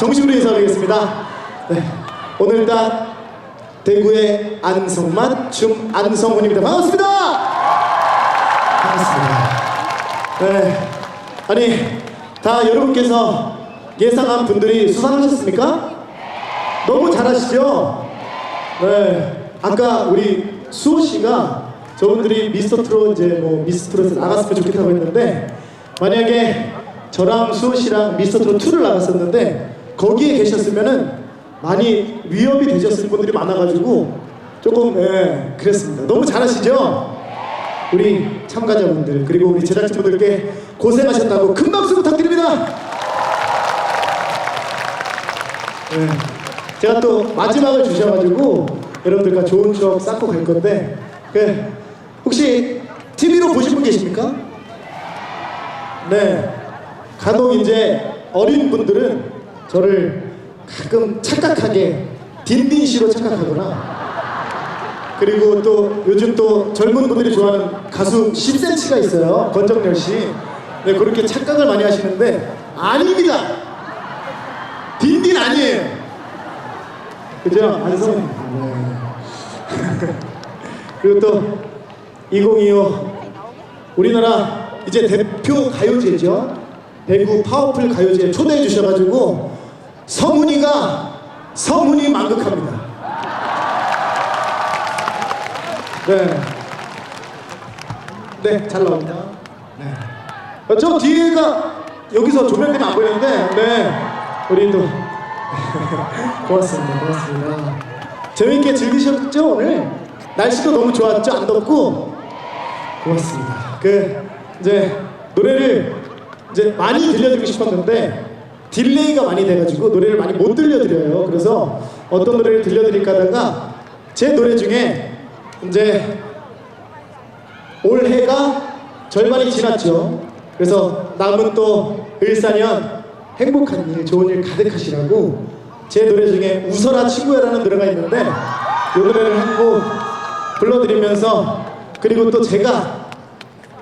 정식으로 인사드리겠습니다. 네, 오늘 딱 대구의 안성만 춤 안성훈입니다. 반갑습니다. 반갑습니다. 네, 아니 다 여러분께서 예상한 분들이 수상하셨습니까? 너무 잘하시죠? 네, 아까 우리 수호 씨가 저분들이 미스터 트롯 이제 뭐 미스터 트롯에 나갔으면 좋겠다고 했는데 만약에 저랑 수호 씨랑 미스터 트롯 2를 나갔었는데 거기에 계셨으면은 많이 위협이 되셨을 분들이 많아가지고 조금 예 그랬습니다. 너무 잘하시죠? 우리 참가자분들 그리고 우리 제작진분들께 고생하셨다고 큰 박수 부탁드립니다. 네. 제가 또 마지막을 주셔가지고 여러분들과 좋은 추억 쌓고 갈 건데 그 혹시 TV로 보신 분 계십니까? 네. 간혹 이제 어린 분들은 저를 가끔 착각하게 딘딘 씨로 착각하거나 그리고 또 요즘 또 젊은 분들이 좋아하는 가수 10cm가 있어요. 권정열 씨. 네, 그렇게 착각을 많이 하시는데 아닙니다. 딘딘 아니에요. 그죠? 안성. 네. 그리고 또 2025 우리나라 이제 대표 가요제죠. 대구 파워풀 가요제에 초대해 주셔가지고 성훈이가 성훈이 만극합니다. 네. 네, 잘 나옵니다. 네. 어, 저 뒤에가 여기서 조명 때문에 안 보이는데, 네. 우리 또 고맙습니다. 고맙습니다. 재밌게 즐기셨죠 오늘? 날씨도 너무 좋았죠? 안 덥고 고맙습니다. 그 이제 노래를 이제 많이 들려드리고 싶었는데 딜레이가 많이 돼가지고 노래를 많이 못 들려드려요. 그래서 어떤 노래를 들려드릴까 하다가 제 노래 중에 이제 올해가 절반이 지났죠. 그래서 남은 또 을사년 행복한 일, 좋은 일 가득하시라고 제 노래 중에 웃어라 친구야라는 노래가 있는데 이 노래를 한 곡 불러드리면서 그리고 또 제가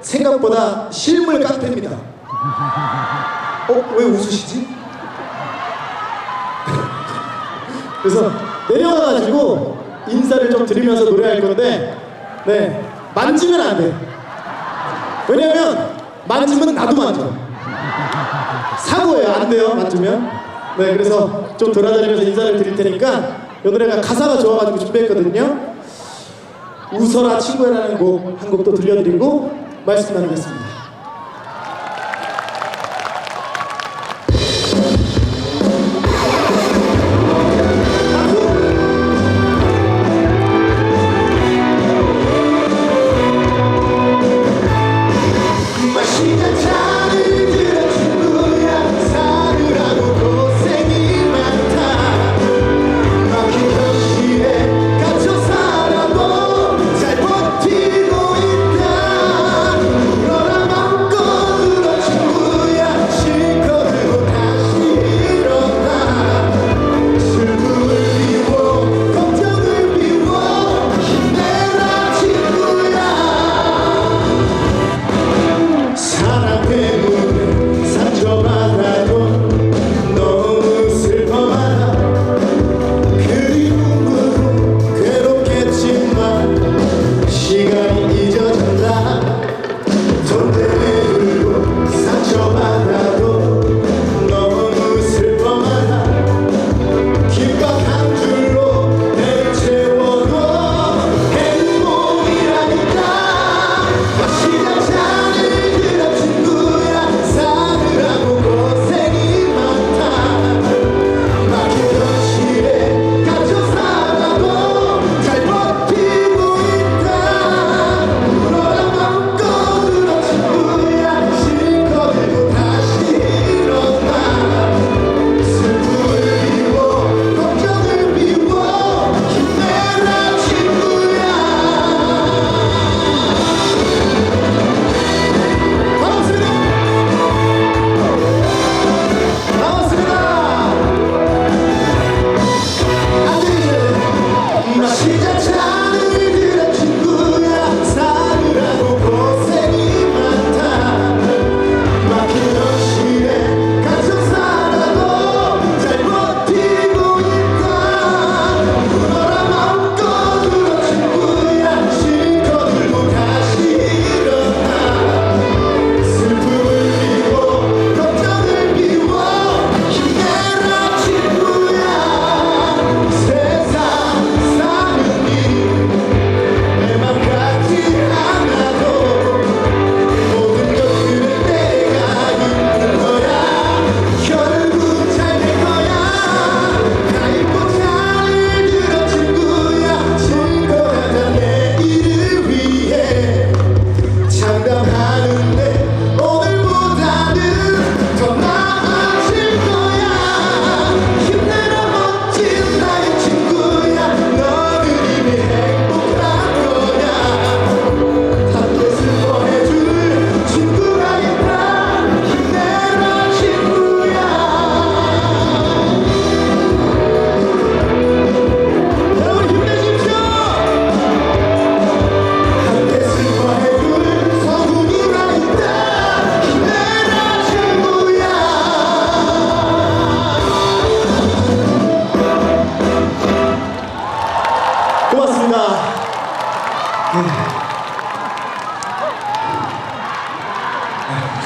생각보다 실물 깡패입니다. 어? 왜 웃으시지? 그래서 내려가가지고 인사를 좀 드리면서 노래할 건데 네 만지면 안 돼. 왜냐면 만지면 나도 만져. 사고예요. 안 돼요. 만지면. 네 그래서 좀 돌아다니면서 인사를 드릴 테니까 이 노래가 가사가 좋아가지고 준비했거든요. 웃어라 친구야라는 곡 한곡또 들려드리고 말씀 나누겠습니다. 네.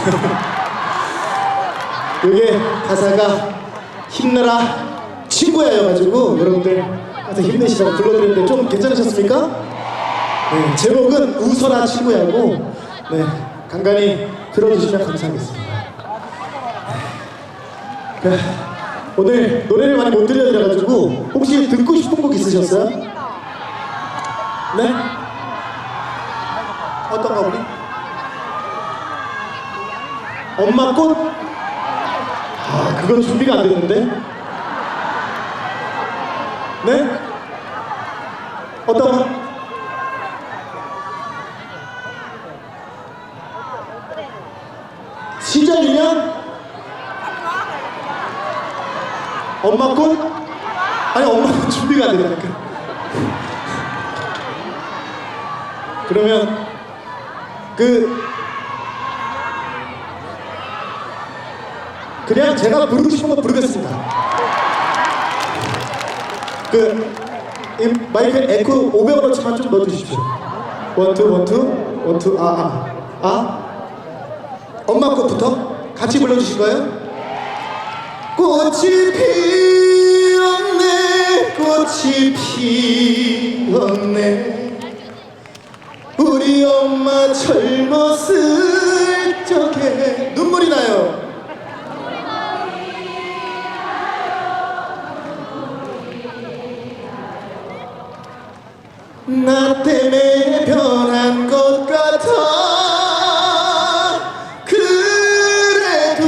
이게 가사가 힘내라 친구야여가지고 여러분들 하여튼 힘내시라고 불러드렸는데 좀 괜찮으셨습니까? 네, 제목은 웃어라 친구야고 네, 간간히 들어주시면 감사하겠습니다. 네, 오늘 노래를 많이 못 들려드려가지고 혹시 듣고 싶은 곡 있으셨어요? 네? 어떤 거 우리? 엄마 꽃? 아 그건 준비가 안 됐는데? 네? 어떤 거? 시작이면 엄마 꽃? 아니 엄마 꽃 준비가 안 되니까 그러면 그 그냥 제가 부르고 싶은 거 부르겠습니다 그이 마이크 에코 500원어치만 좀 넣어주십시오 원투 원투 원투 아아 아, 아. 엄마 꽃부터 같이 불러주실 거예요? 꽃이 피었네 꽃이 피었네 우리 엄마 젊었을 적에 눈물이 나요. 나 때문에 변한 것 같아. 그래도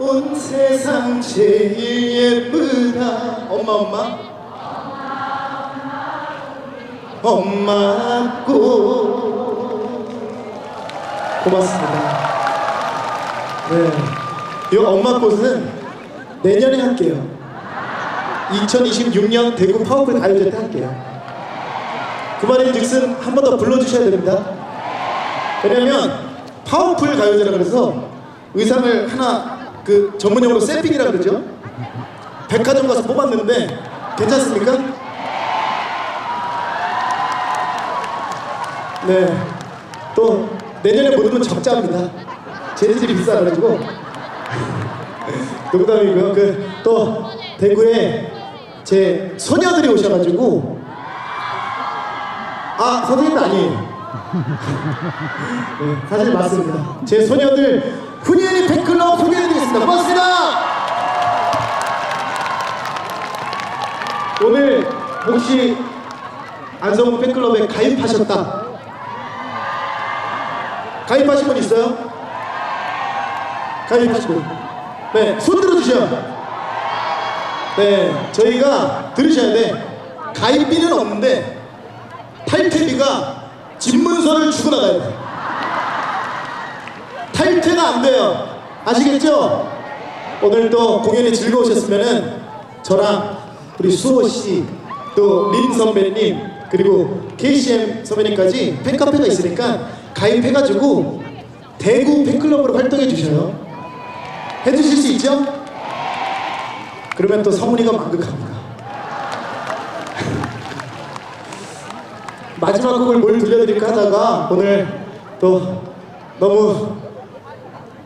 온 세상 제일 예쁘다. 엄마 엄마 엄마 꽃 고맙습니다 네, 이 엄마 꽃은 내년에 할게요 2026년 대구 파워풀 가요제 때 할게요 그 말인 즉슨 한 번 더 불러주셔야 됩니다. 왜냐면 파워풀 가요제라 그래서 의상을 하나 그 전문용어로 샘핑이라 그러죠. 백화점 가서 뽑았는데 괜찮습니까? 네. 또 내년에 못 오면 적자입니다. 재질이 비싸가지고 농담이고요. 그 또 대구에 제 소녀들이 오셔가지고 아 선생님은 아니에요. 네, 사실 맞습니다. 제 소녀들 훈이언니 팬클럽 소개해드리겠습니다. 고맙습니다. 오늘 혹시 안성훈 팬클럽에 가입하셨다. 가입하신 분 있어요? 가입하신 분. 네, 손 들어주세요. 네, 저희가 들으셔야 돼. 가입비는 없는데 탈퇴비가 집문서를 주고 나가야 돼. 탈퇴가 안 돼요. 아시겠죠? 오늘 또 공연이 즐거우셨으면은 저랑 우리 수호 씨, 또 린 선배님, 그리고 KCM 선배님까지 팬카페가 있으니까 가입해가지고 대구 팬클럽으로 활동해 주셔요. 해주실 수 있죠? 그러면 또 성훈이가 만극합니다. 마지막 곡을 뭘 들려드릴까 하다가 오늘 또 너무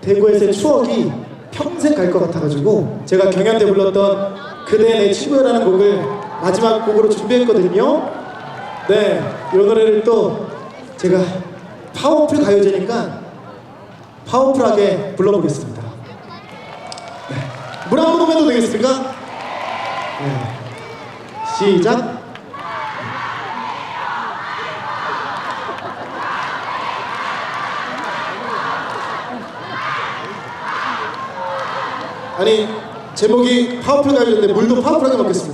대구에서의 추억이 평생 갈 것 같아가지고 제가 경연 때 불렀던 그대 내 친구야라는 곡을 마지막 곡으로 준비했거든요. 네, 이 노래를 또 제가 파워풀 가요제니까 파워풀하게 불러보겠습니다. 네. 물한 모금 해도 되겠습니까? 네. 시작. 아니 제목이 파워풀 가요인데 물도 파워풀하게 먹겠습니다.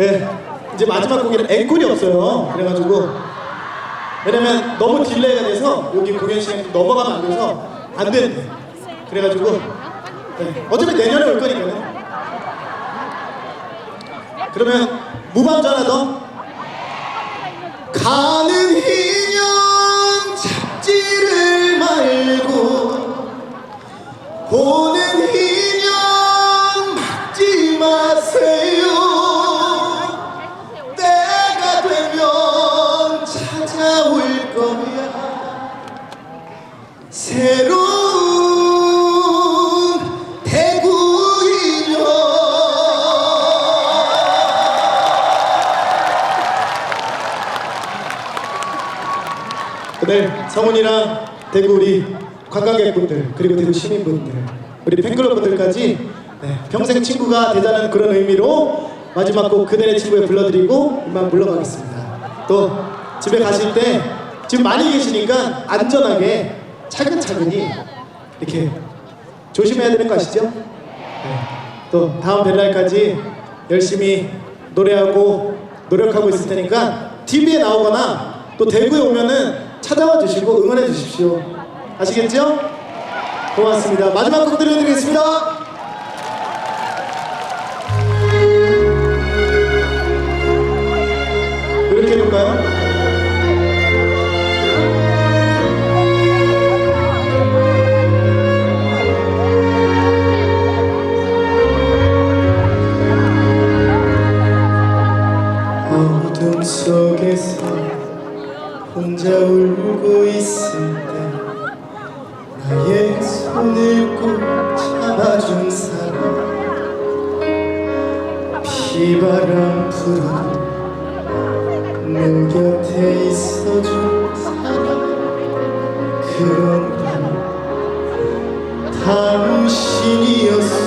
네, 이제 마지막 곡에는 앵콜이 없어요. 그래가지고 왜냐면 너무 딜레이가 돼서 여기 공연 시간이 넘어가면 안 돼서 안 된대. 그래가지고 네, 어차피 내년에 올 거니까요. 그러면 무반주 하나 더. 가는 성훈이랑 대구 우리 관광객분들 그리고 대구 시민분들 우리 팬클럽분들까지 네, 평생 친구가 되자는 그런 의미로 마지막 곡 그대의 친구에 불러드리고 이만 물러가겠습니다. 또 집에 가실 때 지금 많이 계시니까 안전하게 차근차근히 이렇게 조심해야 되는 거 아시죠? 네. 또 다음 벨날까지 열심히 노래하고 노력하고 있을 테니까 TV에 나오거나 또 대구에 오면은 찾아와 주시고 응원해 주십시오. 아시겠죠? 고맙습니다. 마지막 곡 들려드리겠습니다. Palestinians